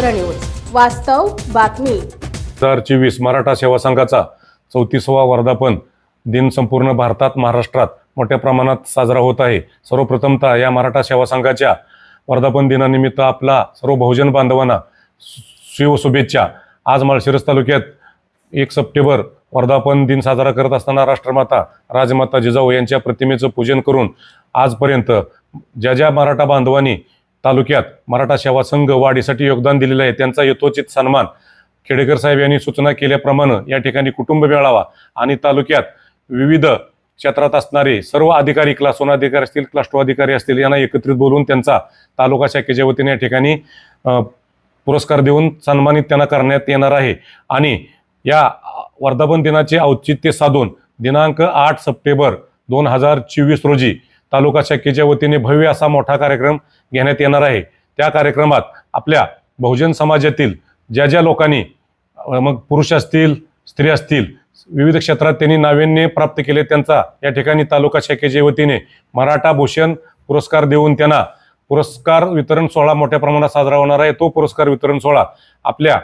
भूमिपुत्र news. वास्तव बातमी. हजार चोवीस मराठा सेवा संघाचा चौतीसवा वर्धापन दिन संपूर्ण भारतात महाराष्ट्रात मोठ्या प्रमाणात साजरा होत आहे. सर्वप्रथमतः या मराठा सेवा संघाच्या वर्धापन दिनानिमित्त आपला सर्व बहुजन बांधवांना शिवशुभेच्छा आज माळशिरस तालुक्यात एक सप्टेंबर वर्धापन दिन साजरा करत असताना राष्ट्रमाता राजमाता जिजाऊ यांच्या प्रतिमेचं पूजन करून आजपर्यंत ज्या ज्या मराठा बांधवांनी तालुक्यात मराठा सेवा संघ वाढीसाठी योगदान दिलेलं आहे. त्यांचा यथोचित सन्मान खेडेकर साहेब यांनी सूचना केल्याप्रमाणे या ठिकाणी कुटुंब मेळावा आणि तालुक्यात विविध क्षेत्रात असणारे सर्व अधिकारी क्लास वन अधिकारी असतील क्लास टू अधिकारी असतील यांना एकत्रित बोलवून त्यांचा तालुका शाखेच्या वतीने या ठिकाणी पुरस्कार देऊन सन्मानित त्यांना करण्यात येणार आहे. आणि या वर्धापन दिनाचे औचित्य साधून दिनांक आठ सप्टेंबर दोन हजार चोवीस रोजी तालुका शाखेच्या वतीने भव्य असा मोठा कार्यक्रम घेण्यात येणार आहे. त्या कार्यक्रमात आपल्या बहुजन समाजातील ज्या ज्या लोकांनी मग पुरुष असतील स्त्री असतील विविध क्षेत्रात त्यांनी नाविन्य प्राप्त केले त्यांचा या ठिकाणी तालुका शाखेच्या वतीने मराठा भूषण पुरस्कार देऊन त्यांना पुरस्कार वितरण सोहळा मोठ्या प्रमाणात साजरा होणार आहे. तो पुरस्कार वितरण सोहळा आपल्या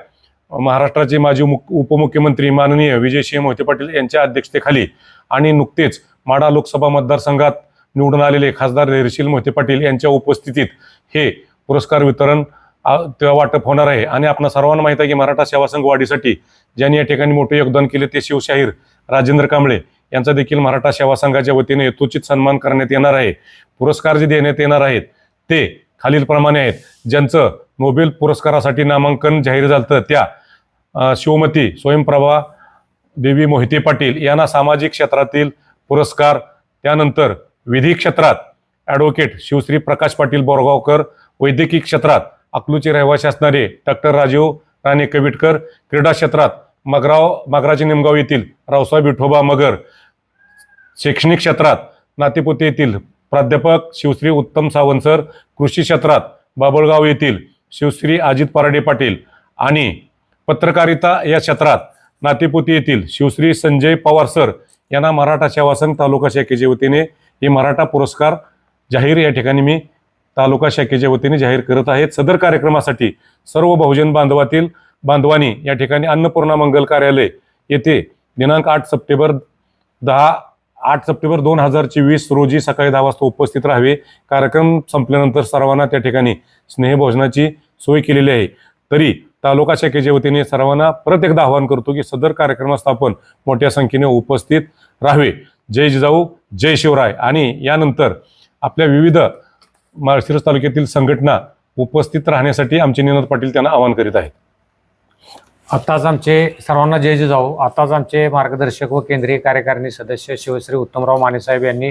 महाराष्ट्राचे माजी मुख उपमुख्यमंत्री माननीय विजयसिंह मोहिते पाटील यांच्या अध्यक्षतेखाली आणि नुकतेच माडा लोकसभा मतदारसंघात निवडून आलेले खासदार धैर्यशील मोहिते पाटील यांच्या उपस्थितीत हे पुरस्कार वितरण आ, वाटप होणार आहे. आणि आपण सर्वांना माहीत आहे की मराठा सेवा संघ वाढीसाठी ज्यांनी या ठिकाणी मोठे योगदान केले ते शिवशाहीर राजेंद्र कांबळे यांचा देखील मराठा सेवा संघाच्या वतीने यथोचित सन्मान करण्यात येणार आहे. पुरस्कार जे देण्यात येणार आहेत ते खालीलप्रमाणे आहेत. ज्यांचं नोबेल पुरस्कारासाठी नामांकन जाहीर झालं त्या शिवमती स्वयंप्रभा देवी मोहिते पाटील यांना सामाजिक क्षेत्रातील पुरस्कार त्यानंतर विधी क्षेत्रात ॲडव्होकेट शिवश्री प्रकाश पाटील बोरगावकर वैद्यकीय क्षेत्रात अकलूचे रहिवासी असणारे डॉक्टर राजीव राणे कविटकर क्रीडा क्षेत्रात मगराव मगराचे निमगाव येथील रावसाहेब विठोबा मगर शैक्षणिक क्षेत्रात नातेपुते येथील प्राध्यापक शिवश्री उत्तम सावंत सर कृषी क्षेत्रात बाबळगाव येथील शिवश्री अजित पराडे पाटील आणि पत्रकारिता या क्षेत्रात नातेपुती येथील शिवश्री संजय पवार सर यांना मराठा सेवा संघ तालुका शाखेच्या वतीने हे मराठा पुरस्कार जाहीर या ठिकाणी मी तालुका शाखेच्या वतीने जाहीर करत आहेत सदर कार्यक्रमासाठी सर्व बहुजन बांधवातील बांधवांनी या ठिकाणी अन्नपूर्णा मंगल कार्यालय येथे दिनांक आठ सप्टेंबर दहा आठ सप्टेंबर दोन हजार चोवीस रोजी सकाळी दहा वाजता उपस्थित राहावे. कार्यक्रम संपल्यानंतर सर्वांना त्या ठिकाणी स्नेहभोजनाची सोय केलेली आहे. तरी तालुका शाखेच्या वतीने सर्वांना परत एकदा आवाहन करतो की सदर कार्यक्रमास आपण मोठ्या संख्येने उपस्थित राहावे. जय जिजाऊ. जय शिवराय. आणि यानंतर आपल्या विविध माळशिरस तालुक्यातील संघटना उपस्थित राहण्यासाठी आमचे निनाद पाटील त्यांना आवाहन करीत आहेत. आताच आमचे सर्वांना जय जिजाऊ आताच आमचे मार्गदर्शक व केंद्रीय कार्यकारिणी सदस्य शिवश्री उत्तमराव मानेसाहेब यांनी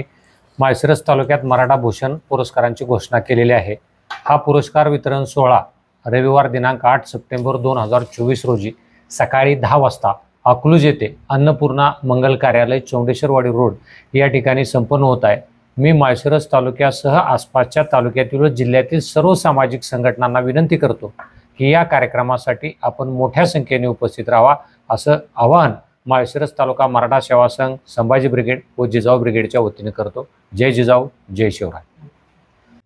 माळशिरस तालुक्यात मराठा भूषण पुरस्कारांची घोषणा केलेली आहे. हा पुरस्कार वितरण सोहळा रविवार दिनांक आठ सप्टेंबर दोन हजार चोवीस रोजी सकाळी दहा वाजता अकलूज येथे अन्नपूर्णा मंगल कार्यालय चौंडेश्वरवाडी रोड या ठिकाणी संपन्न होत आहे. मी माळशिरस तालुक्यासह आसपासच्या तालुक्यातील व जिल्ह्यातील सर्व सामाजिक संघटनांना विनंती करतो की या कार्यक्रमासाठी आपण मोठ्या संख्येने उपस्थित राहावा असं आवाहन माळशिरस तालुका मराठा सेवा संघ संभाजी ब्रिगेड व जिजाऊ ब्रिगेडच्या वतीने करतो. जय जिजाऊ जय शिवराय.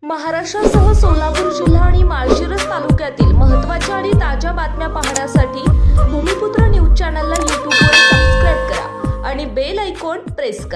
महाराष्ट्रासह सोलापूर जिल्हा आणि माळशिरस तालुक्यातील महत्त्वाच्या आणि ताज्या बातम्या पाहण्यासाठी भूमिपुत्र न्यूज